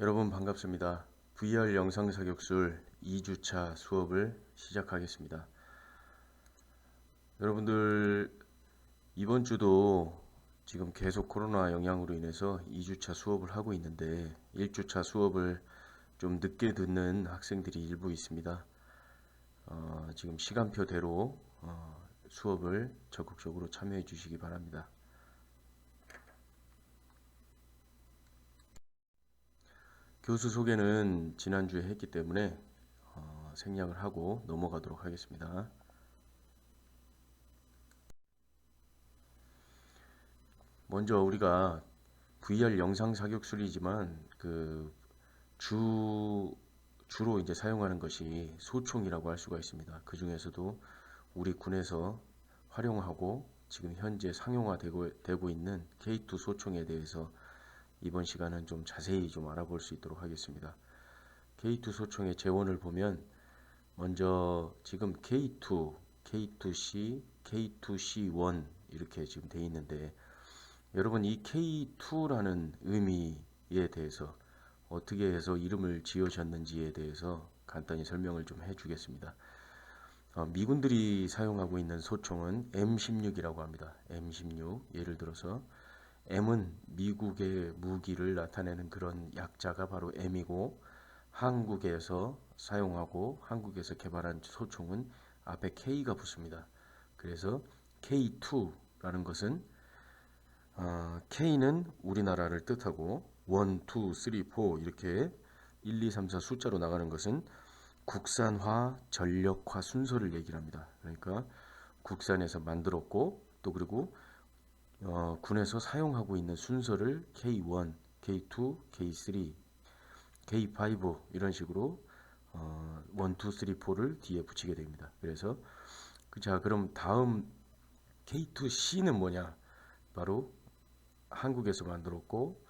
여러분 반갑습니다. VR 영상 자격술 2주차 수업을 시작하겠습니다. 여러분들 이번 주도 지금 계속 코로나 영향으로 인해서 2주차 수업을 하고 있는데 1주차 수업을 좀 늦게 듣는 학생들이 일부 있습니다. 어, 지금 시간표대로 어, 수업을 적극적으로 참여해 주시기 바랍니다. 교수 소개는 지난주에 했기 때문에 어, 생략을 하고 넘어가도록 하겠습니다. 먼저 우리가 VR 영상 사격술이지만 그 주, 주로 이제 사용하는 것이 소총이라고 할 수가 있습니다. 그 중에서도 우리 군에서 활용하고 지금 현재 상용화되고 되고 있는 K2 소총에 대해서 이번 시간은 좀 자세히 좀 알아볼 수 있도록 하겠습니다. K2 소총의 재원을 보면 먼저 지금 K2, K2C, K2C1 이렇게 지금 돼 있는데 여러분 이 K2라는 의미에 대해서 어떻게 해서 이름을 지으셨는지에 대해서 간단히 설명을 좀 해주겠습니다. 어, 미군들이 사용하고 있는 소총은 M16이라고 합니다. M16 예를 들어서 M은 미국의 무기를 나타내는 그런 약자가 바로 M이고 한국에서 사용하고 한국에서 개발한 소총은 앞에 K가 붙습니다. 그래서 K2라는 것은 어, K는 우리나라를 뜻하고 1, 2, 3, 4 이렇게 1, 2, 3, 4 숫자로 나가는 것은 국산화, 전력화 순서를 얘기를 합니다. 그러니까 국산에서 만들었고 또 그리고 어, 군에서 사용하고 있는 순서를 K1, K2, K3, K5 이런 식으로 어, 1, 2, 3, 4를 뒤에 붙이게 됩니다. 그래서 그, 자 그럼 다음 K2C는 뭐냐? 바로 한국에서 만들었고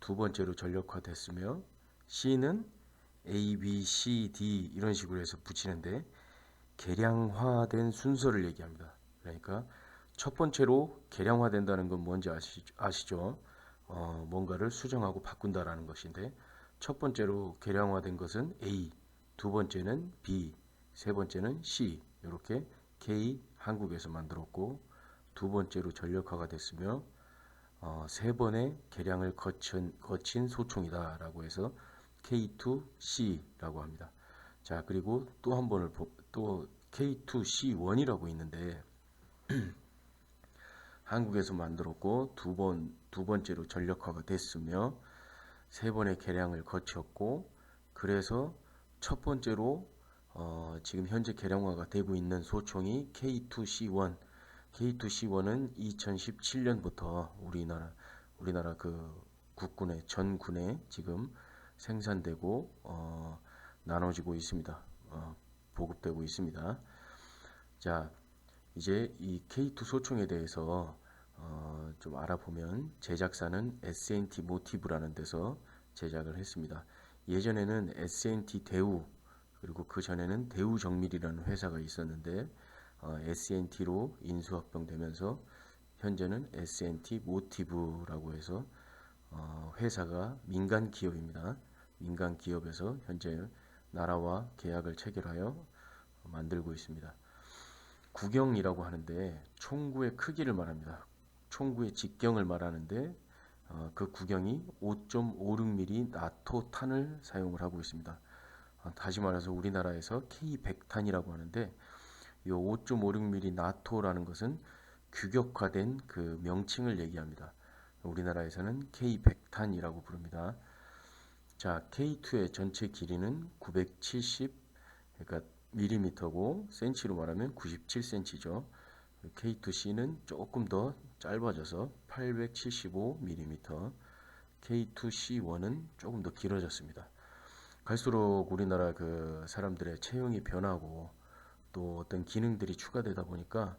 두 번째로 전력화됐으며 C는 A, B, C, D 이런 식으로 해서 붙이는데 개량화된 순서를 얘기합니다. 그러니까 첫 번째로 개량화된다는 건 뭔지 아시, 아시 죠? 어, 뭔가를 수정하고 바꾼다라는 것인데 첫 번째로 개량화된 것은 A, 두 번째는 B, 세 번째는 C 이렇게 K 한국에서 만들었고 두 번째로 전력화가 됐으며 어, 세 번의 개량을 거친, 거친 소총이다라고 해서 K2C라고 합니다. 자 그리고 또 한 번을 보, 또 K2C1이라고 있는데 한국에서 만들었고 두 번 두 번째로 전력화가 됐으며 세 번의 개량을 거쳤고 그래서 첫 번째로 어, 지금 현재 개량화가 되고 있는 소총이 K2C1 K2C1은 2017년부터 우리나라 우리나라 그 국군의 전군에 지금 생산되고 어, 나눠지고 있습니다. 어, 보급되고 있습니다. 자, 이제 이 K2 소총에 대해서 어, 좀 알아보면 제작사는 S&T 모티브라는 데서 제작을 했습니다. 예전에는 S&T 대우 그리고 그 전에는 대우 정밀이라는 회사가 있었는데 어, S&T로 인수합병되면서 현재는 S&T 모티브라고 해서 어, 회사가 민간 기업입니다. 민간 기업에서 현재 나라와 계약을 체결하여 만들고 있습니다. 구경이라고 하는데 총구의 크기를 말합니다. 총구의 직경을 말하는데 어, 그 구경이 5.56mm 나토 탄을 사용을 하고 있습니다. 어, 다시 말해서 우리나라에서 K100탄이라고 하는데 이 5.56mm 나토라는 것은 규격화된 그 명칭을 얘기합니다. 우리나라에서는 K100탄이라고 부릅니다. 자, K2의 전체 길이는 970 그러니까 센치로 말하면 97cm죠. K2C는 조금 더 짧아져서 875mm, K2C1은 조금 더 길어졌습니다. 갈수록 우리나라 그 사람들의 체형이 변하고 또 어떤 기능들이 추가되다 보니까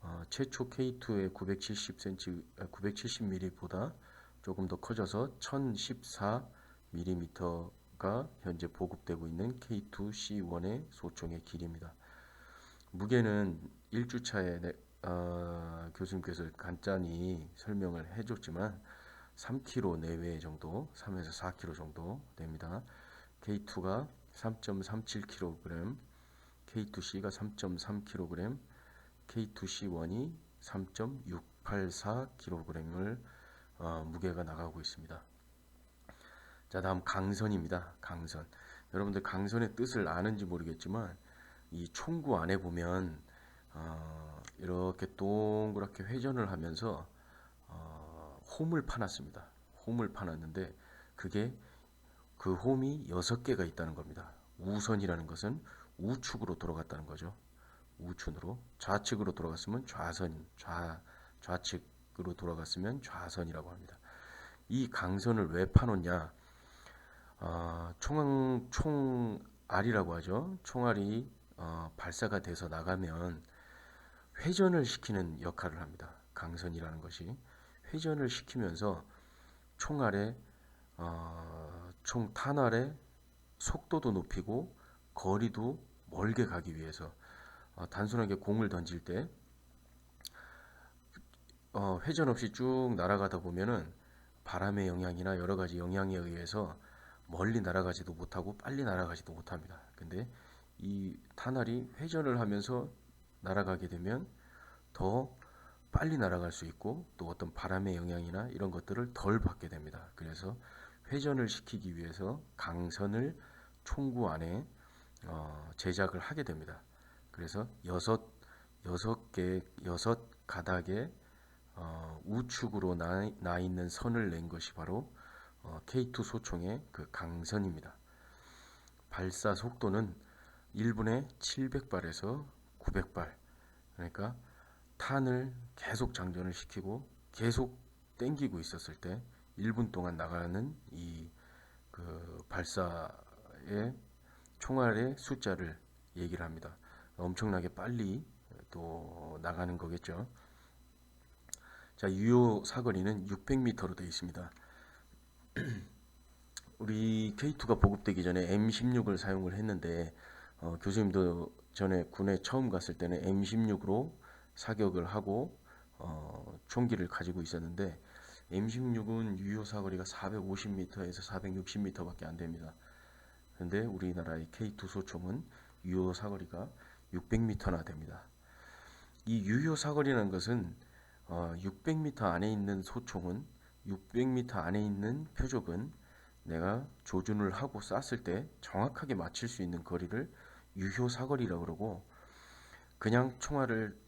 어, 최초 K2의 970cm, 970mm보다 조금 더 커져서 1014mm가 현재 보급되고 있는 K2C1의 소총의 길이입니다. 무게는 1주차에 어, 교수님께서 간단히 설명을 해줬지만 3kg 내외 정도, 3에서 4kg 정도 됩니다. K2가 3.37kg, K2C가 3.3kg, K2C1이 3.684kg을 어, 무게가 나가고 있습니다. 자, 다음 강선입니다. 강선. 여러분들 강선의 뜻을 아는지 모르겠지만 이 총구 안에 보면 어, 이렇게 동그랗게 회전을 하면서 어, 홈을 파놨습니다. 홈을 파놨는데 그게 그 홈이 여섯 개가 있다는 겁니다. 우선이라는 것은 우측으로 돌아갔다는 거죠. 우측으로 좌측으로 돌아갔으면 좌선, 좌 좌측으로 돌아갔으면 좌선이라고 합니다. 이 강선을 왜 파놓냐? 어, 총 총 알이라고 하죠. 총알이 어, 발사가 돼서 나가면 회전을 시키는 역할을 합니다. 강선이라는 것이 회전을 시키면서 총알의 어, 총 탄알의 속도도 높이고 거리도 멀게 가기 위해서 어, 단순하게 공을 던질 때 어, 회전 없이 쭉 날아가다 보면은 바람의 영향이나 여러 가지 영향에 의해서 멀리 날아가지도 못하고 빨리 날아가지도 못합니다. 근데 이 탄알이 회전을 하면서 날아가게 되면 더 빨리 날아갈 수 있고 또 어떤 바람의 영향이나 이런 것들을 덜 받게 됩니다. 그래서 회전을 시키기 위해서 강선을 총구 안에 어, 제작을 하게 됩니다. 그래서 여섯 여섯 개 여섯 가닥의 어, 우측으로 나, 나 있는 선을 낸 것이 바로 어, K2 소총의 그 강선입니다. 발사 속도는 1분에 700발에서 900발. 그러니까 탄을 계속 장전을 시키고 계속 땡기고 있었을 때 1분 동안 나가는 이 그 발사의 총알의 숫자를 얘기를 합니다. 엄청나게 빨리 또 나가는 거겠죠. 자, 유효 사거리는 600m로 되어 있습니다. 우리 K2가 보급되기 전에 M16을 사용을 했는데 어, 교수님도 전에 군에 처음 갔을 때는 M16으로 사격을 하고 어, 총기를 가지고 있었는데 M16은 유효 사거리가 450m에서 460m밖에 안 됩니다. 근데 우리나라의 K2 소총은 유효 사거리가 600m나 됩니다. 이 유효 사거리라는 것은 어, 600m 안에 있는 소총은 600m 안에 있는 표적은 내가 조준을 하고 쐈을 때 정확하게 맞출 수 있는 거리를 유효 사거리라고 그러고 그냥 총알을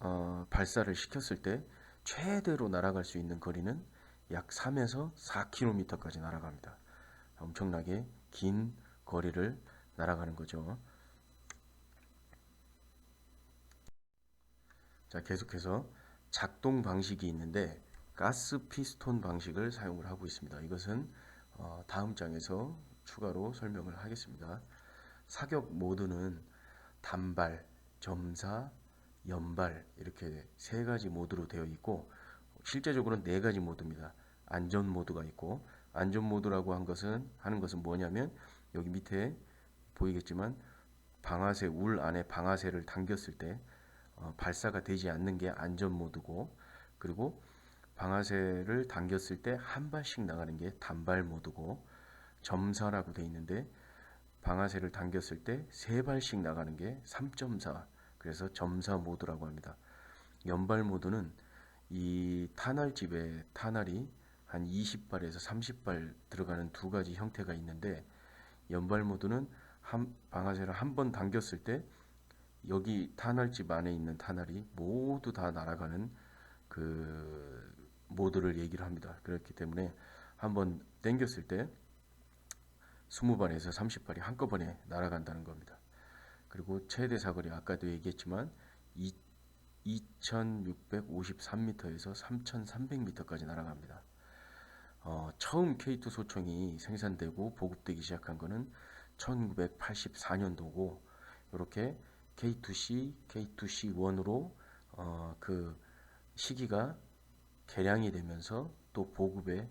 어, 발사를 시켰을 때 최대로 날아갈 수 있는 거리는 약 3에서 4km까지 날아갑니다. 엄청나게 긴 거리를 날아가는 거죠. 자, 계속해서 작동 방식이 있는데 가스 피스톤 방식을 사용을 하고 있습니다. 이것은 어, 다음 장에서 추가로 설명을 하겠습니다. 사격 모드는 단발, 점사, 연발 이렇게 세 가지 모드로 되어 있고 실제적으로는 네 가지 모드입니다. 안전 모드가 있고 안전 모드라고 한 것은 하는 것은 뭐냐면 여기 밑에 보이겠지만 방아쇠 울 안에 방아쇠를 당겼을 때 어, 발사가 되지 않는 게 안전 모드고 그리고 방아쇠를 당겼을 때 한 발씩 나가는 게 단발 모드고 점사라고 돼 있는데 방아쇠를 당겼을 때 세 발씩 나가는 게 3.4 그래서 점사 모드라고 합니다. 연발 모드는 이 탄알집에 탄알이 한 20발에서 30발 들어가는 두 가지 형태가 있는데 연발 모드는 한 방아쇠를 한 번 당겼을 때 여기 탄알집 안에 있는 탄알이 모두 다 날아가는 그 모드를 얘기를 합니다. 그렇기 때문에 한번 당겼을 때 20발에서 30발이 한꺼번에 날아간다는 겁니다. 그리고 최대 사거리 아까도 얘기했지만 2653m에서 3300m까지 날아갑니다. 어, 처음 K2 소총이 생산되고 보급되기 시작한 것은 1984년도고 이렇게 K2C, K2C1으로 어, 그 시기가 개량이 되면서 또 보급에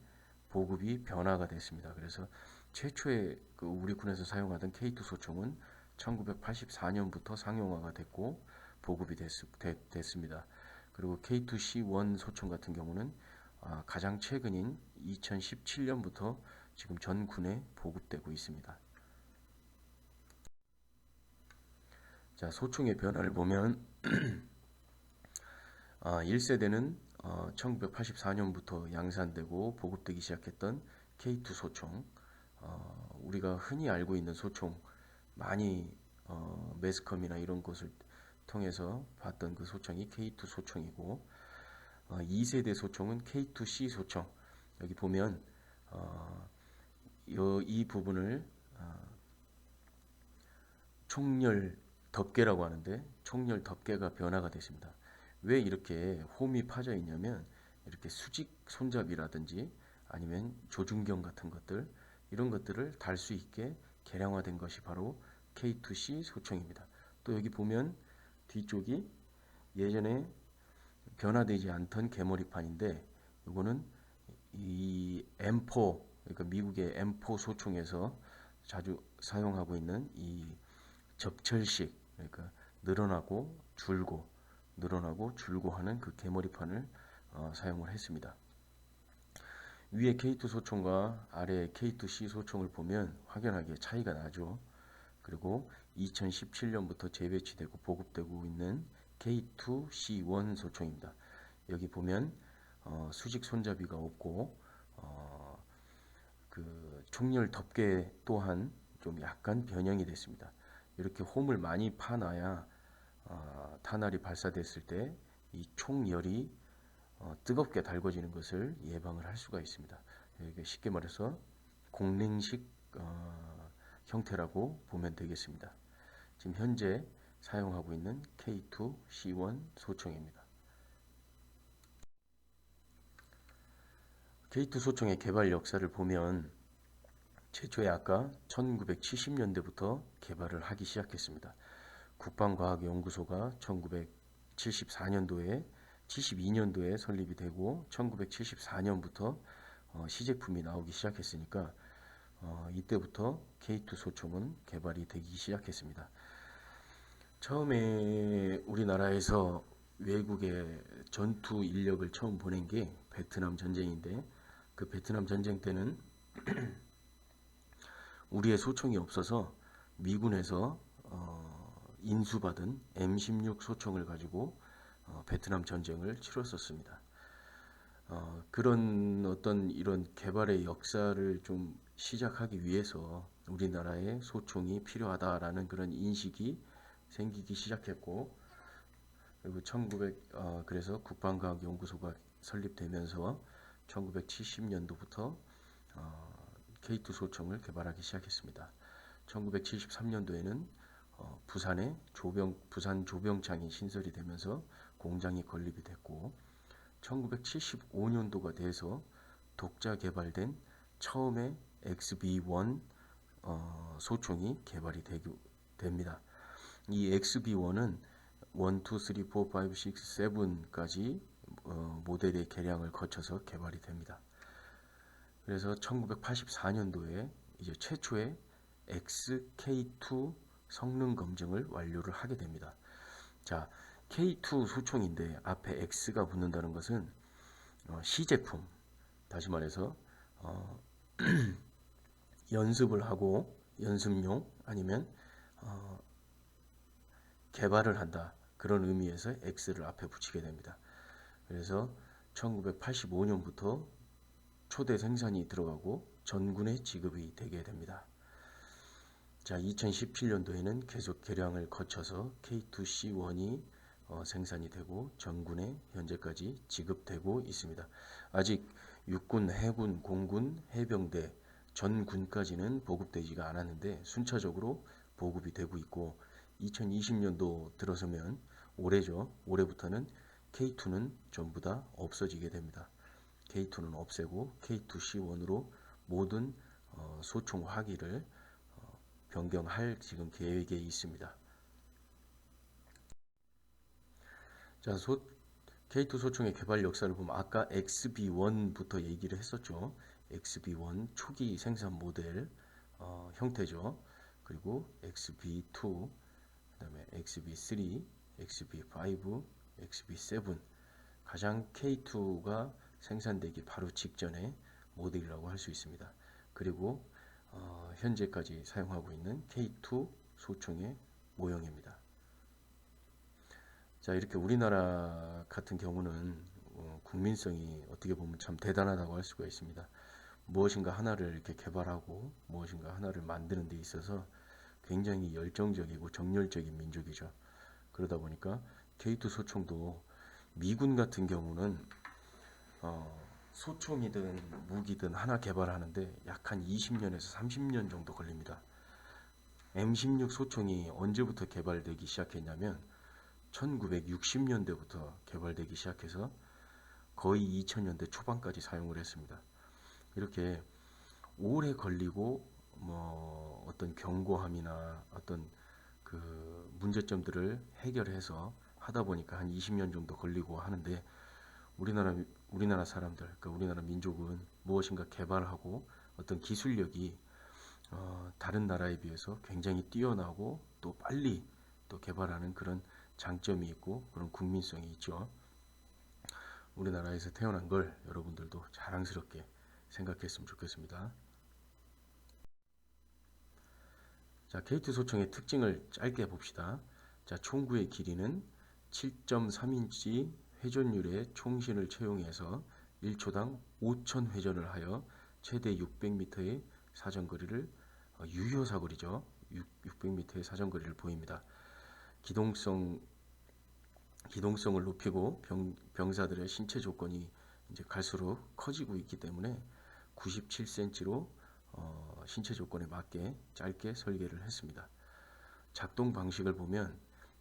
보급이 변화가 됐습니다. 그래서 최초의 그 우리 군에서 사용하던 K2 소총은 1984년부터 상용화가 됐고 보급이 됐, 습니다 그리고 K2C1 소총 같은 경우는 아, 가장 최근인 2017년부터 지금 전 군에 보급되고 있습니다. 자, 소총의 변화를 보면 아, 1세대는 어, 1984년부터 양산되고 보급되기 시작했던 K2 소총 어, 우리가 흔히 알고 있는 소총 많이 어, 매스컴이나 이런 것을 통해서 봤던 그 소총이 K2 소총이고 어, 2세대 소총은 K2C 소총 여기 보면 어, 요, 이 부분을 어, 총열 덮개라고 하는데 총열 덮개가 변화가 됐습니다. 왜 이렇게 홈이 파져 있냐면 이렇게 수직 손잡이라든지 아니면 조준경 같은 것들 이런 것들을 달 수 있게 개량화된 것이 바로 K2C 소총입니다. 또 여기 보면 뒤쪽이 예전에 변화되지 않던 개머리판인데 이거는 이 M4 그러니까 미국의 M4 소총에서 자주 사용하고 있는 이 접철식 그러니까 늘어나고 줄고 늘어나고 줄고 하는 그 개머리판을 어, 사용을 했습니다. 위에 K2 소총과 아래 K2C 소총을 보면 확연하게 차이가 나죠. 그리고 2017년부터 재배치되고 보급되고 있는 K2C1 소총입니다. 여기 보면 어, 수직 손잡이가 없고 어, 그 총열 덮개 또한 좀 약간 변형이 됐습니다. 이렇게 홈을 많이 파놔야 어, 탄알이 발사됐을 때 이 총열이 어, 뜨겁게 달궈지는 것을 예방을 할 수가 있습니다. 이게 쉽게 말해서 공랭식 어, 형태라고 보면 되겠습니다. 지금 현재 사용하고 있는 K2C1 소총입니다. K2 소총의 개발 역사를 보면 최초에 아까 1970년대부터 개발을 하기 시작했습니다. 국방과학연구소가 1974년도에 72년도에 설립이 되고 1974년부터 어, 시제품이 나오기 시작했으니까 어, 이때부터 K2 소총은 개발이 되기 시작했습니다. 처음에 우리나라에서 외국의 전투 인력을 처음 보낸 게 베트남 전쟁인데 그 베트남 전쟁 때는 우리의 소총이 없어서 미군에서 어, 인수받은 M16 소총을 가지고 어, 베트남 전쟁을 치렀었습니다. 어, 그런 어떤 이런 개발의 역사를 좀 시작하기 위해서 우리나라에 소총이 필요하다라는 그런 인식이 생기기 시작했고 그리고 1900 어, 그래서 국방과학연구소가 설립되면서 1970년도부터 어, K2 소총을 개발하기 시작했습니다. 1973년도에는 어, 부산에 조병 부산 조병창이 신설이 되면서 공장이 건립이 됐고 1975년도가 돼서 독자 개발된 처음의 XB1 어, 소총이 개발이 되고, 됩니다. 이 XB1은 1, 2, 3, 4, 5, 6, 7까지 어, 모델의 개량을 거쳐서 개발이 됩니다. 그래서 1984년도에 이제 최초의 XK2 성능 검증을 완료를 하게 됩니다. 자, K2 소총인데 앞에 X가 붙는다는 것은 어, 시제품, 다시 말해서 어, 연습을 하고 연습용 아니면 어, 개발을 한다 그런 의미에서 X를 앞에 붙이게 됩니다. 그래서 1985년부터 초대 생산이 들어가고 전군에 지급이 되게 됩니다. 자, 2017년도에는 계속 개량을 거쳐서 K2C1이 어, 생산이 되고 전군에 현재까지 지급되고 있습니다. 아직 육군, 해군, 공군, 해병대 전군까지는 보급되지가 않았는데 순차적으로 보급이 되고 있고 2020년도 들어서면 올해죠. 올해부터는 K2는 전부 다 없어지게 됩니다. K2는 없애고 K2C1으로 모든 어, 소총 화기를 어, 변경할 지금 계획에 있습니다. 자, 소, K2 소총의 개발 역사를 보면 아까 XB1부터 얘기를 했었죠. XB1 초기 생산 모델 어, 형태죠. 그리고 XB2, 그 다음에 XB3, XB5, XB7 가장 K2가 생산되기 바로 직전의 모델이라고 할 수 있습니다. 그리고 어, 현재까지 사용하고 있는 K2 소총의 모형입니다. 자, 이렇게 우리나라 같은 경우는 어, 국민성이 어떻게 보면 참 대단하다고 할 수가 있습니다. 무엇인가 하나를 이렇게 개발하고 무엇인가 하나를 만드는 데 있어서 굉장히 열정적이고 정열적인 민족이죠. 그러다 보니까 K2 소총도 미군 같은 경우는 어, 소총이든 무기든 하나 개발하는데 약 한 20년에서 30년 정도 걸립니다. M16 소총이 언제부터 개발되기 시작했냐면 1960년대부터 개발되기 시작해서 거의 2000년대 초반까지 사용을 했습니다. 이렇게 오래 걸리고 뭐 어떤 경고함이나 어떤 그 문제점들을 해결해서 하다 보니까 한 20년 정도 걸리고 하는데 우리나라 우리나라 사람들, 그러니까 우리나라 민족은 무엇인가 개발하고 어떤 기술력이 어, 다른 나라에 비해서 굉장히 뛰어나고 또 빨리 또 개발하는 그런 장점이 있고 그런 국민성이 있죠. 우리나라에서 태어난 걸 여러분들도 자랑스럽게 생각했으면 좋겠습니다. 자, K2 소총의 특징을 짧게 봅시다. 자, 총구의 길이는 7.3인치 회전율의 총신을 채용해서 1초당 5,000 회전을 하여 최대 600m의 사정거리를 어, 유효 사거리죠. 600m의 사정거리를 보입니다. 기동성 기동성을 높이고 병, 병사들의 신체 조건이 이제 갈수록 커지고 있기 때문에 97cm로 어, 신체 조건에 맞게 짧게 설계를 했습니다. 작동 방식을 보면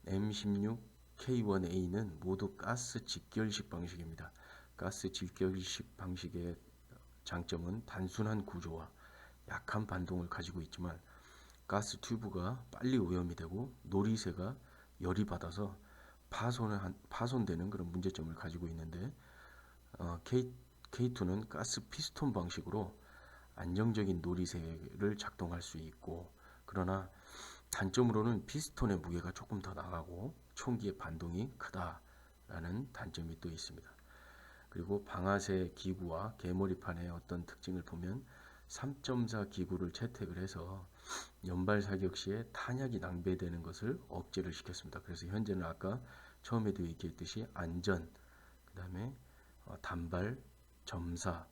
M16 K1A는 모두 가스 직결식 방식입니다. 가스 직결식 방식의 장점은 단순한 구조와 약한 반동을 가지고 있지만 가스 튜브가 빨리 오염이 되고 놀이새가 열이 받아서 파손 파손되는 그런 문제점을 가지고 있는데 어, K, K2는 가스 피스톤 방식으로 안정적인 놀이새를 작동할 수 있고 그러나 단점으로는 피스톤의 무게가 조금 더 나가고 총기의 반동이 크다라는 단점이 또 있습니다. 그리고 방아쇠 기구와 개머리판의 어떤 특징을 보면 3.4 기구를 채택을 해서 연발 사격 시에 탄약이 낭비되는 것을 억제를 시켰습니다. 그래서 현재는 아까 처음에도 얘기했듯이 안전, 그 다음에 어, 단발, 점사,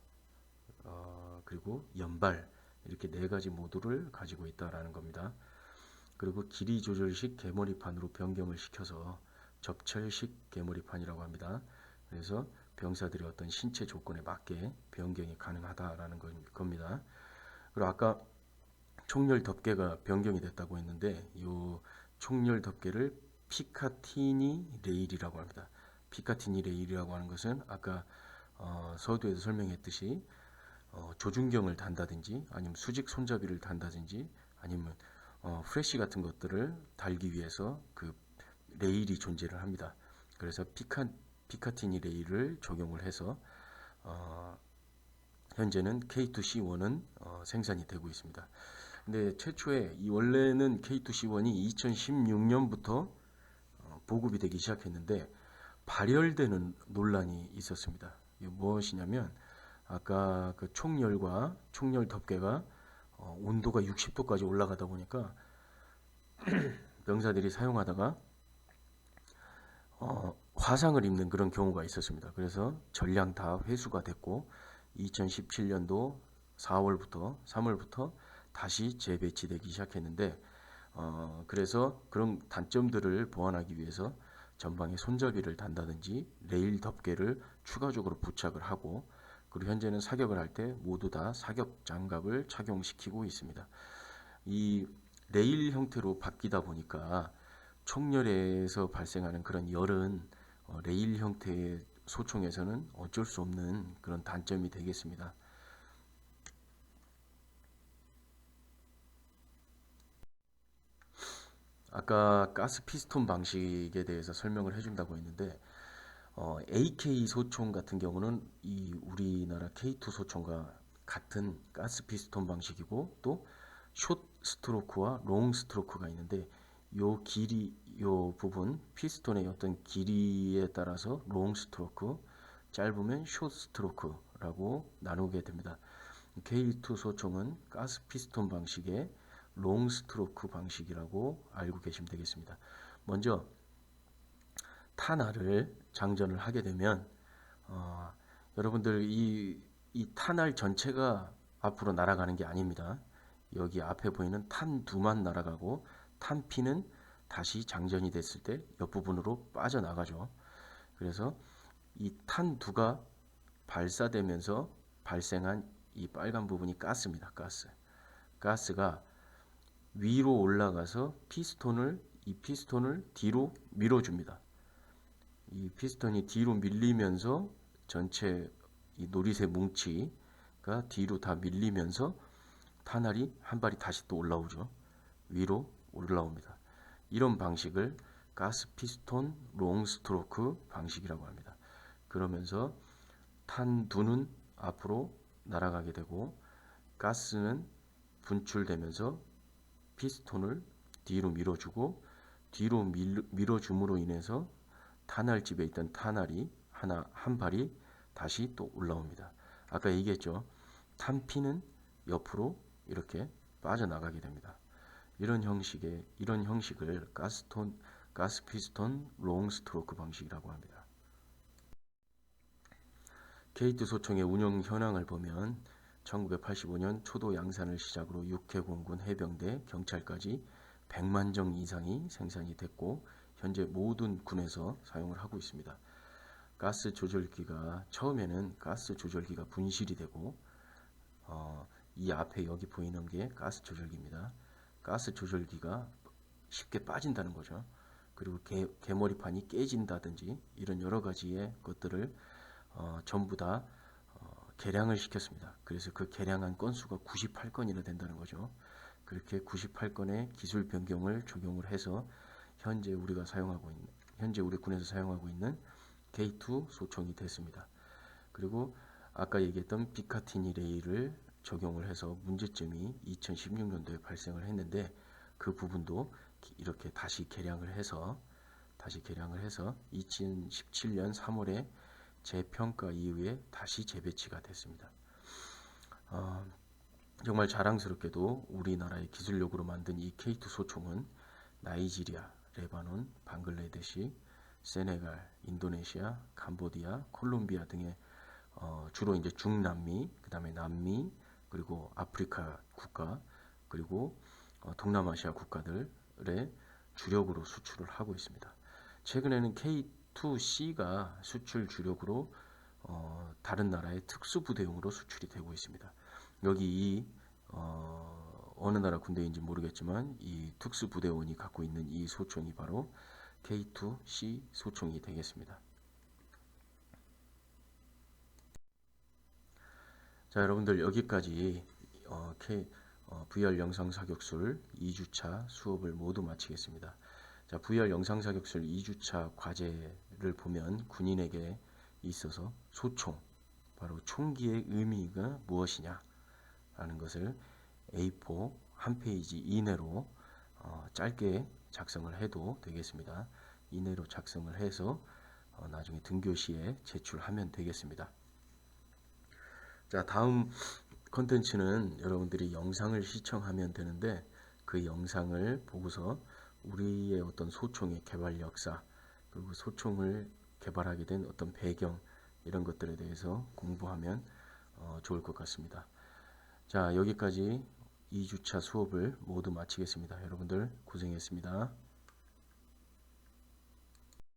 어, 그리고 연발 이렇게 네 가지 모두를 가지고 있다라는 겁니다. 그리고 길이 조절식 개머리판으로 변경을 시켜서 접철식 개머리판이라고 합니다. 그래서 병사들의 어떤 신체 조건에 맞게 변경이 가능하다라는 겁니다. 그리고 아까 총열 덮개가 변경이 됐다고 했는데 이 총열 덮개를 피카티니 레일이라고 합니다. 피카티니 레일이라고 하는 것은 아까 어, 서두에도 설명했듯이 어, 조준경을 단다든지 아니면 수직 손잡이를 단다든지 아니면 어, 프레시 같은 것들을 달기 위해서 그 레일이 존재를 합니다. 그래서 피카, 피카티니 레일을 적용을 해서 어, 현재는 K2C1은 어, 생산이 되고 있습니다. 근데 최초에 이 원래는 K2C1이 2016년부터 어, 보급이 되기 시작했는데 발열되는 논란이 있었습니다. 이게 무엇이냐면 아까 그 총열과 총열 덮개가 어, 온도가 60도까지 올라가다 보니까 병사들이 사용하다가 어, 화상을 입는 그런 경우가 있었습니다. 그래서 전량 다 회수가 됐고 2017년도 4월부터 3월부터 다시 재배치되기 시작했는데 어, 그래서 그런 단점들을 보완하기 위해서 전방에 손잡이를 단다든지 레일 덮개를 추가적으로 부착을 하고 그리고 현재는 사격을 할 때 모두 다 사격 장갑을 착용시키고 있습니다. 이 레일 형태로 바뀌다 보니까 총열에서 발생하는 그런 열은 어, 레일 형태의 소총에서는 어쩔 수 없는 그런 단점이 되겠습니다. 아까 가스 피스톤 방식에 대해서 설명을 해준다고 했는데 어, AK 소총 같은 경우는 이 우리나라 K2 소총과 같은 가스 피스톤 방식이고 또 숏 스트로크와 롱 스트로크가 있는데 요 길이 요 부분 피스톤의 어떤 길이에 따라서 롱 스트로크 짧으면 숏 스트로크라고 나누게 됩니다. K2 소총은 가스 피스톤 방식의 롱 스트로크 방식이라고 알고 계시면 되겠습니다. 먼저 탄알을 장전을 하게 되면 어, 여러분들 이, 이 탄알 전체가 앞으로 날아가는 게 아닙니다. 여기 앞에 보이는 탄 두만 날아가고 탄피는 다시 장전이 됐을 때 옆부분으로 빠져나가죠. 그래서 이 탄 두가 발사되면서 발생한 이 빨간 부분이 가스입니다. 가스. 가스가 위로 올라가서 피스톤을 이 피스톤을 뒤로 밀어줍니다. 이 피스톤이 뒤로 밀리면서 전체 이 노리쇠 뭉치가 뒤로 다 밀리면서 탄알이 한 발이 다시 또 올라오죠. 위로 올라옵니다. 이런 방식을 가스 피스톤 롱 스트로크 방식이라고 합니다. 그러면서 탄두는 앞으로 날아가게 되고 가스는 분출되면서 피스톤을 뒤로 밀어주고 뒤로 밀, 밀어줌으로 인해서 탄알집에 있던 탄알이 하나 한 발이 다시 또 올라옵니다. 아까 얘기했죠. 탄피는 옆으로 이렇게 빠져나가게 됩니다. 이런 형식의 이런 형식을 가스톤 가스 피스톤 롱 스트로크 방식이라고 합니다. 케이트 소총의 운영 현황을 보면 1985년 초도 양산을 시작으로 육해 공군 해병대 경찰까지 100만 정 이상이 생산이 됐고 현재 모든 군에서 사용을 하고 있습니다. 가스 조절기가 처음에는 가스 조절기가 분실이 되고 어, 이 앞에 여기 보이는 게 가스 조절기입니다. 가스 조절기가 쉽게 빠진다는 거죠. 그리고 개, 개머리판이 깨진다든지 이런 여러 가지의 것들을 어, 전부 다 어, 개량을 시켰습니다. 그래서 그 개량한 건수가 98건이나 된다는 거죠. 그렇게 98건의 기술 변경을 적용을 해서 현재 우리가 사용하고 있는 현재 우리 군에서 사용하고 있는 K2 소총이 됐습니다. 그리고 아까 얘기했던 비카티니 레일을 적용을 해서 문제점이 2016년도에 발생을 했는데 그 부분도 이렇게 다시 개량을 해서 다시 개량을 해서 2017년 3월에 재평가 이후에 다시 재배치가 됐습니다. 어, 정말 자랑스럽게도 우리나라의 기술력으로 만든 이 K2 소총은 나이지리아, 레바논, 방글라데시, 세네갈, 인도네시아, 캄보디아, 콜롬비아 등의 어, 주로 이제 중남미, 그 다음에 남미, 그리고 아프리카 국가, 그리고 어, 동남아시아 국가들의 주력으로 수출을 하고 있습니다. 최근에는 K2C가 수출 주력으로 어, 다른 나라의 특수부대용으로 수출이 되고 있습니다. 여기 이 어, 어느 나라 군대인지 모르겠지만 이 특수부대원이 갖고 있는 이 소총이 바로 K2C 소총이 되겠습니다. 자 여러분들 여기까지 어, K, 어, VR 영상 사격술 2주차 수업을 모두 마치겠습니다. 자 VR 영상 사격술 2주차 과제를 보면 군인에게 있어서 소총 바로 총기의 의미가 무엇이냐 라는 것을 A4 한 페이지 이내로 어, 짧게 작성을 해도 되겠습니다. 이내로 작성을 해서 어, 나중에 등교시에 제출하면 되겠습니다. 자 다음 컨텐츠는 여러분들이 영상을 시청하면 되는데 그 영상을 보고서 우리의 어떤 소총의 개발 역사 그리고 소총을 개발하게 된 어떤 배경 이런 것들에 대해서 공부하면 어, 좋을 것 같습니다. 자 여기까지 2주차 수업을 모두 마치겠습니다. 여러분들 고생했습니다.